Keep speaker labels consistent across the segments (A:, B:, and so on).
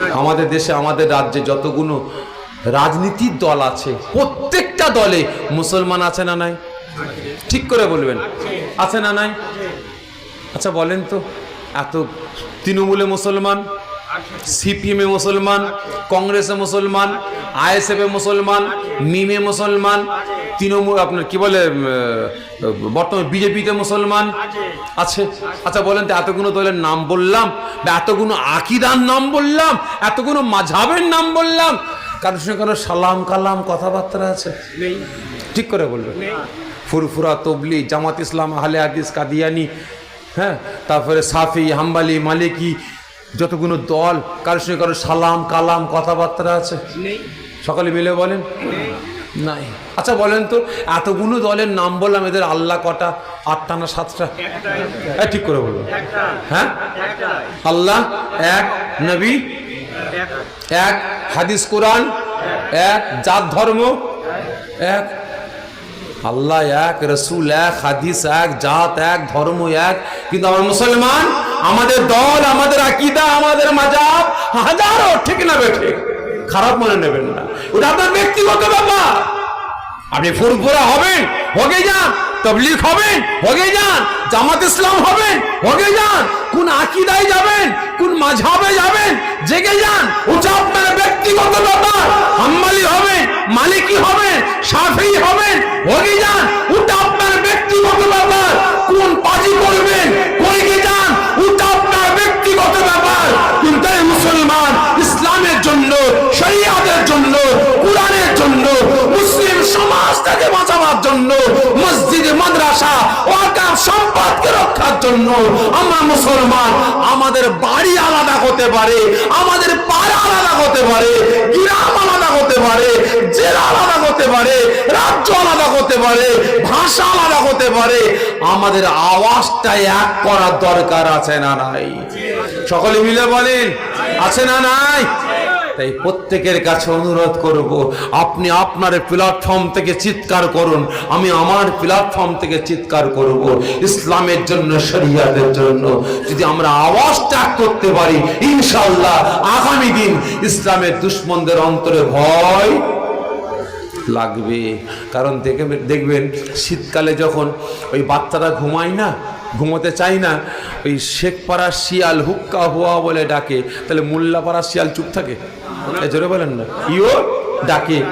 A: আমাদের দেশে, আমাদের রাজ্যে যতগুলো রাজনীতির দল আছে, প্রত্যেকটা দলে মুসলমান আছে না নাই? ঠিক করে বলবেন। আছে না নাই? আচ্ছা বলেন তো, এত তৃণমূলে মুসলমান সিপিএমে মুসলমান কংগ্রেসে মুসলমান আইএসএফে মুসলমান মিমে মুসলমান তৃণমূল আপনার কি বলে বর্তমানে বিজেপিতে মুসলমান আছে। আচ্ছা বলেন তো এতগুলো দলের নাম বললাম বা এতগুলো আকিদার নাম বললাম এতগুলো মাঝাবের নাম বললাম কারোর সঙ্গে কারও সালাম কালাম কথাবার্তা আছে? ঠিক করে বলবেন ফুরফুরা তবলি জামাত ইসলাম আহলে হাদিস কাদিয়ানি হ্যাঁ তারপরে সাফি হাম্বালি মালিকি যতগুলো দল কারোর সঙ্গে কারও সালাম কালাম কথাবার্তা আছে? সকালে মিলে বলেন? নাই। আচ্ছা বলেন তো এতগুলো দলের নাম বললাম এদের আল্লাহ কটা? আটটা না সাতটা? হ্যাঁ ঠিক করে বলব হ্যাঁ? আল্লাহ এক নবী এক হাদিস কোরআন এক জাত ধর্ম এক আল্লাহ এক রসুল এক হাদিস এক জাত এক ধর্ম এক। কিন্তু আমার মুসলমান আমাদের দল, আমাদের আকিদা, আমাদের মাজাব হাজারো ঠিক না বেঠে খারাপ মনে নেবেন না। ওটা আপনার ব্যক্তিগত ব্যাপার। আপনি ফুরফুরা হবেন হগে যান, তবলিগ হবেন হগে যান, জামাত ইসলাম হবেন হগে যান, কোন আকিদায় যাবেন, কোন মাঝাবে যাবেন, জেগে যান। ওটা আপনার ব্যক্তিগত ব্যাপার। হাম্মালি হবেন, মালিকি হবেন সাফি হবেন হগে যান ওটা আপনার ব্যক্তিগত ব্যাপার কোন পাজি করবেন করে যান ওটা আপনার ব্যক্তিগত ব্যাপার কিন্তু এই মুসলমান ইসলামের জন্য শরিয়াতের জন্য কোরআনের জন্য মুসলিম সমাজটাকে বাঁচাবার জন্য, মসজিদ, মাদ্রাসা ওয়াকাফ সম্পদকে রক্ষার জন্য আমরা মুসলমান, আমাদের বাড়ি আলাদা হতে পারে, আমাদের পাড়া আলাদা হতে পারে, গ্রাম আলাদা হতে পারে, জেলা আলাদা হতে পারে, রাজ্য আলাদা হতে পারে, ভাষা আলাদা হতে পারে, আমাদের আওয়াজটা এক করার দরকার আছে না নাই? সকলে মিলে বলেন, আছে না নাই? তাই প্রত্যেকের কাছে অনুরোধ করব, আপনি আপনার প্ল্যাটফর্ম থেকে চিৎকার করুন, আমি আমার প্ল্যাটফর্ম থেকে চিৎকার করব, ইসলামের জন্য, শরিয়াতের জন্য। যদি আমরা আওয়াজ ত্যাগ করতে পারি ইনশাল্লাহ আগামী দিন ইসলামের দুশ্মনদের অন্তরে ভয় লাগবে। কারণ দেখে দেখবেন, শীতকালে যখন ওই বাচ্চারা ঘুমায় না ঘুমোতে চাই না। ওই শেখপাড়ার শিয়াল হুক্কা হুয়া বলে ডাকে। তাহলে মোল্লাপাড়ার শিয়াল চুপ থাকে? জোরে বলেন না। ইও ডাকে।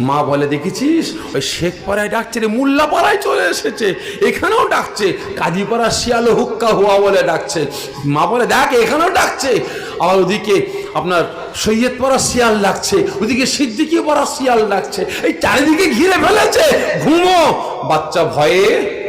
A: মা বলে, দেখেছিস? ওই শেখপাড়ায় ডাকছে রে মোল্লাপাড়ায় চলে এসেছে। এখানেও ডাকছে। কাজীপাড়ার শিয়াল হুক্কা হুয়া বলে ডাকছে। মা বলে, দেখ, এখানেও ডাকছে। আবার ওদিকে আপনার সৈয়দ শিয়াল লাগছে ওদিকে সিদ্দিকি পড়া শিয়াল লাগছে এই চারিদিকে ঘিরে ফেলেছে। ঘুমো। বাচ্চা ভয়ে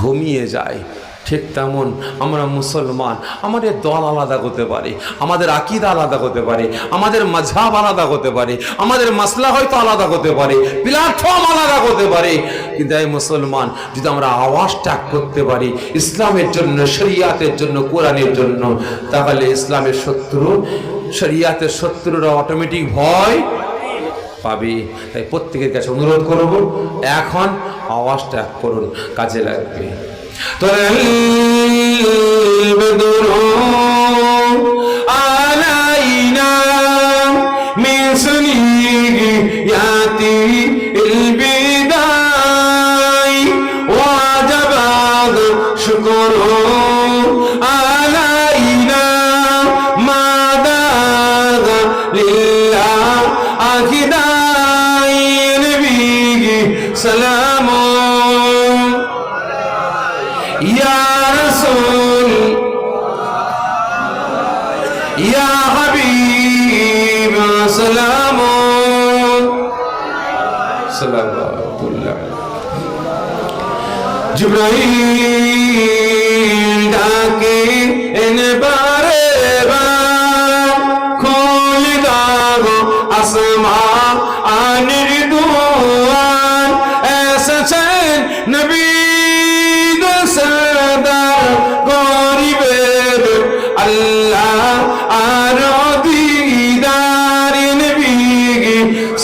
A: ঘুমিয়ে যায়। ঠিক তেমন আমরা মুসলমান, আমাদের দল আলাদা হতে পারে, আমাদের আকিদা আলাদা হতে পারে, আমাদের মাঝাব আলাদা হতে পারে, আমাদের মাসলা হয়তো আলাদা হতে পারে প্ল্যাটফর্ম আলাদা হতে পারে। কিন্তু এই মুসলমান, যদি আমরা আওয়াজ ত্যাগ করতে পারি, ইসলামের জন্য, শরিয়াতের জন্য, কোরআনের জন্য, তাহলে ইসলামের শত্রু, শরিয়াতের শত্রুরা অটোমেটিক ভয় পাবে। তাই প্রত্যেকের কাছে অনুরোধ করব এখন আওয়াজটা করুন কাজে লাগবে। তো Akida ইয়া রাসূল ইয়া হাবিব সালাম সালামুল্লাহ জিবরাইল ডাকে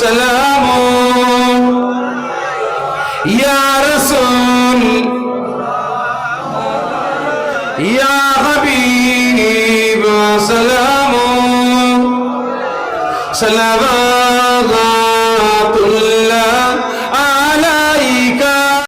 A: والسلام يا رسول يا حبيب سلام سلام